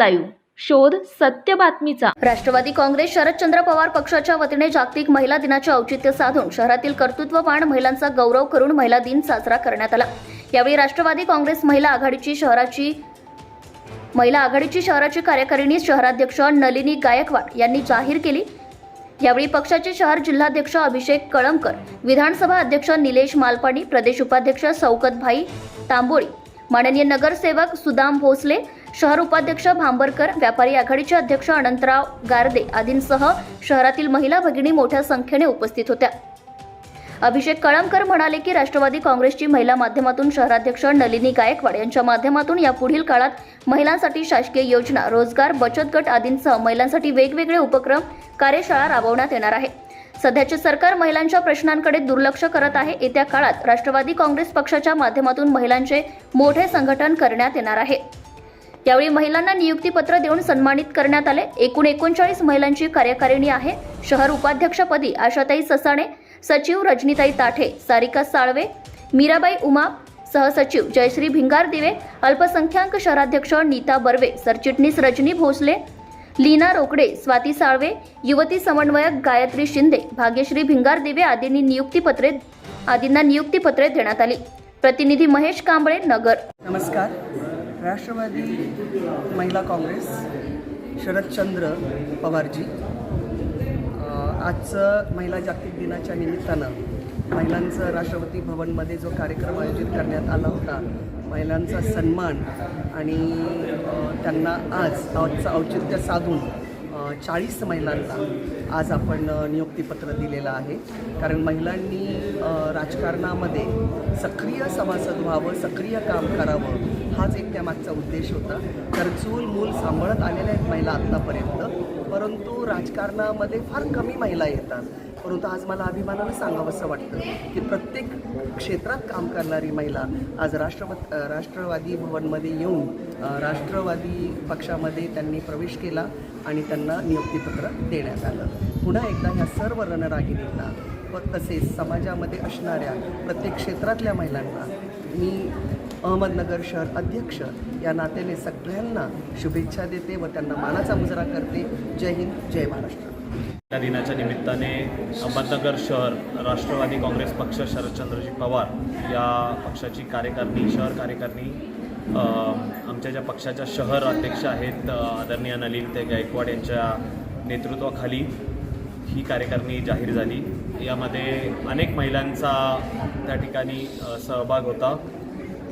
Live. शोध सत्य बातमीचा. राष्ट्रवादी काँग्रेस शरदचंद्र पवार पक्षाच्या वतीने जागतिक महिला दिनाचे औचित्य साधून शहरातील कर्तृत्ववान महिलांचा गौरव करून महिला दिन साजरा करण्यात आला. यावेळी राष्ट्रवादी काँग्रेस महिला आघाडीची शहराची महिला आघाडीची शहराची कार्यकारिणी शहराध्यक्ष नलिनी गायकवाड यांनी जाहीर केली. यावेळी पक्षाचे शहर जिल्हाध्यक्ष अभिषेक कळमकर विधानसभा अध्यक्ष निलेश मालपाणी प्रदेश उपाध्यक्ष सौकत भाई तांबोळी माननीय नगरसेवक सुदाम भोसले शहर उपाध्यक्ष भांबरकर व्यापारी आघाडीचे अध्यक्ष अनंतराव गारदे आदींसह शहरातील महिला भगिनी मोठ्या संख्येने उपस्थित होत्या. अभिषेक कळमकर म्हणाले की राष्ट्रवादी काँग्रेसची महिला माध्यमातून शहराध्यक्ष नलिनी गायकवाड यांच्या माध्यमातून या पुढील काळात महिलांसाठी शासकीय योजना रोजगार बचत गट आदींसह महिलांसाठी वेगवेगळे उपक्रम कार्यशाळा राबवण्यात येणार आहे. सध्याचे सरकार महिलांच्या प्रश्नांकडे दुर्लक्ष करत आहे. येत्या काळात राष्ट्रवादी काँग्रेस पक्षाच्या माध्यमातून महिलांचे मोठे संघटन करण्यात येणार आहे. यावेळी महिलांना नियुक्तीपत्र देऊन सन्मानित करण्यात आले. एकूण एकोणचाळीस महिलांची कार्यकारिणी आहे. शहर उपाध्यक्षपदी आशाताई ससाणे सचिव रजनीताई ताठे सारिका साळवे मीराबाई उमा सहसचिव जयश्री भिंगार दिवे अल्पसंख्याक शहराध्यक्ष नीता बर्वे सरचिटणीस रजनी भोसले लीना रोकडे स्वाती साळवे युवती समन्वयक गायत्री शिंदे भाग्यश्री भिंगार दिवे आदींनी नियुक्तीपत्रे आदींना नियुक्तीपत्रे देण्यात आली. प्रतिनिधी महेश कांबळे नगर. नमस्कार. राष्ट्रवादी महिला काँग्रेस शरदचंद्र पवारजी. आजचं महिला जागतिक दिनाच्या निमित्तानं महिलांचं राष्ट्रपती भवनमध्ये जो कार्यक्रम आयोजित करण्यात आला होता महिलांचा सन्मान आणि त्यांना आज आजचं औचित्य साधून चाळीस महिलांना आज आपण नियुक्तीपत्र दिलेलं आहे. कारण महिलांनी राजकारणामध्ये सक्रिय सभासद व्हावं सक्रिय काम करावं हाच एक त्यामागचा उद्देश होता. तर चूल मूल सांभाळत आलेल्या आहेत महिला आत्तापर्यंत. परंतु राजकारणामध्ये फार कमी महिला येतात. परंतु आज मला अभिमानानं सांगावंसं वाटतं की प्रत्येक क्षेत्रात काम करणारी महिला आज राष्ट्रपत राष्ट्रवादी भवनमध्ये येऊन राष्ट्रवादी पक्षामध्ये त्यांनी प्रवेश केला आणि त्यांना नियुक्तीपत्र देण्यात आलं. पुन्हा एकदा ह्या सर्व रणरागिणींना व तसेच समाजामध्ये असणाऱ्या प्रत्येक क्षेत्रातल्या महिलांना मी अहमदनगर शहर अध्यक्ष या नात्याने सगळ्यांना शुभेच्छा देते व त्यांना मानाचा मुजरा करते. जय हिंद जय महाराष्ट्र. या दिनाच्या निमित्ताने अहमदनगर शहर राष्ट्रवादी काँग्रेस पक्ष शरदचंद्रजी पवार या पक्षाची कार्यकारिणी शहर कार्यकारिणी आमच्या ज्या पक्षाच्या शहर अध्यक्ष आहेत आदरणीय नलिन ते गायकवाड यांच्या नेतृत्वाखाली ही कार्यकारिणी जाहीर झाली. यामध्ये अनेक महिलांचा त्या ठिकाणी सहभाग होता.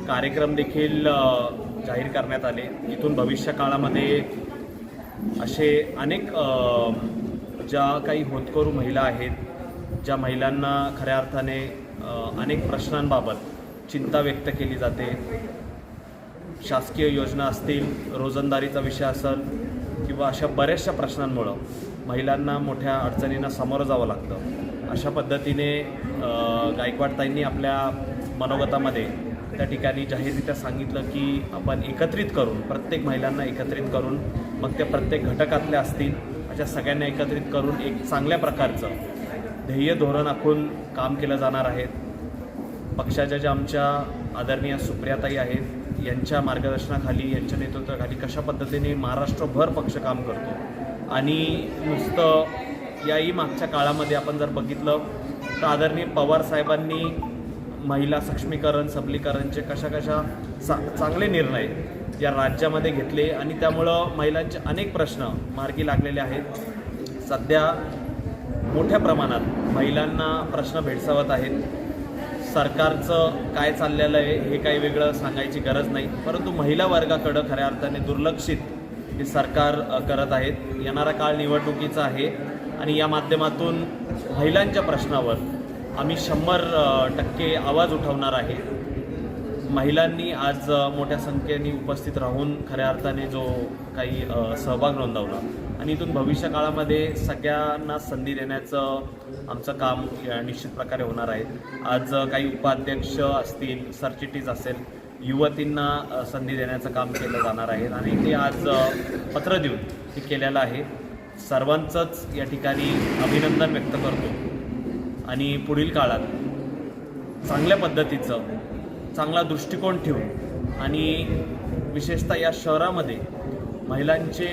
कार्यक्रम देखील जाहीर करण्यात आले. इथून भविष्य काळामध्ये असे अनेक ज्या काही होतकरू महिला आहेत ज्या महिलांना खऱ्या अर्थाने अनेक प्रश्नांबाबत चिंता व्यक्त केली जाते. शासकीय योजना असतील रोजंदारीचा विषय असेल किंवा अशा बऱ्याचशा प्रश्नांमुळं महिलांना मोठ्या अडचणींना सामोरं जावं लागतं. अशा पद्धतीने गायकवाडताईंनी आपल्या मनोगतामध्ये त्या ठिकाणी जाहीररित्या सांगितलं की आपण एकत्रित करून प्रत्येक महिलांना एकत्रित करून मग त्या प्रत्येक घटकातल्या असतील अशा सगळ्यांना एकत्रित करून एक चांगल्या प्रकारचं ध्येय धोरण आखून काम केलं जाणार आहे. पक्षाच्या ज्या आमच्या आदरणीय सुप्रियाताई आहेत यांच्या मार्गदर्शनाखाली यांच्या नेतृत्वाखाली कशा पद्धतीने महाराष्ट्रभर पक्ष काम करतो आणि नुसतं याही मागच्या काळामध्ये आपण जर बघितलं तर आदरणीय पवार साहेबांनी महिला सक्षमीकरण सबलीकरणचे कशा कशा चा चांगले निर्णय या राज्यामध्ये घेतले आणि त्यामुळं महिलांचे अनेक प्रश्न मार्गी लागलेले आहेत. सध्या मोठ्या प्रमाणात महिलांना प्रश्न भेडसावत आहेत. सरकारचं काय चाललेलं आहे हे काही वेगळं सांगायची गरज नाही. परंतु महिला वर्गाकडं खऱ्या अर्थाने दुर्लक्षित हे सरकार करत आहेत. येणारा काळ निवडणुकीचा आहे आणि या माध्यमातून महिलांच्या प्रश्नावर आम्ही शंभर टक्के आवाज उठवणार आहे. महिलांनी आज मोठ्या संख्येने उपस्थित राहून खऱ्या अर्थाने जो काही सहभाग नोंदवला. आणि इथून भविष्य काळामध्ये सगळ्यांना संधी देण्याचं आमचं काम निश्चित प्रकारे होणार आहे. आज काही उपाध्यक्ष असतील सरचिटीज असेल युवतींना संधी देण्याचं काम केलं जाणार आहे. आणि ते आज पत्र देऊन हे केलेलं आहे. सर्वांचंच या ठिकाणी अभिनंदन व्यक्त करतो. आणि पुढील काळात चांगल्या पद्धतीचं चांगला दृष्टिकोन ठेव आणि विशेषतः या शहरामध्ये महिलांचे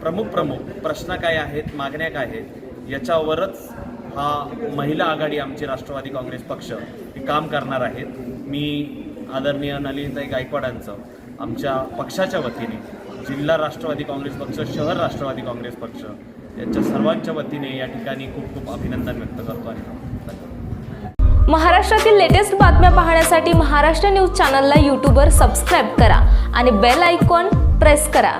प्रमुख प्रमुख प्रश्न काय आहेत मागण्या काय आहेत याच्यावरच हा महिला आघाडी आमची राष्ट्रवादी काँग्रेस पक्ष हे काम करणार आहेत. मी आदरणीय नलिनताई गायकवाडांचं आमच्या पक्षाच्या वतीने जिल्हा राष्ट्रवादी काँग्रेस पक्ष शहर राष्ट्रवादी काँग्रेस पक्ष यांच्या सर्वांच्या वतीने या ठिकाणी खूप खूप अभिनंदन व्यक्त करतो आणि महाराष्ट्रातील लेटेस्ट बातम्या पाहण्यासाठी महाराष्ट्र न्यूज चॅनलला यूट्यूबवर सबस्क्राईब करा आणि बेल आयकॉन प्रेस करा.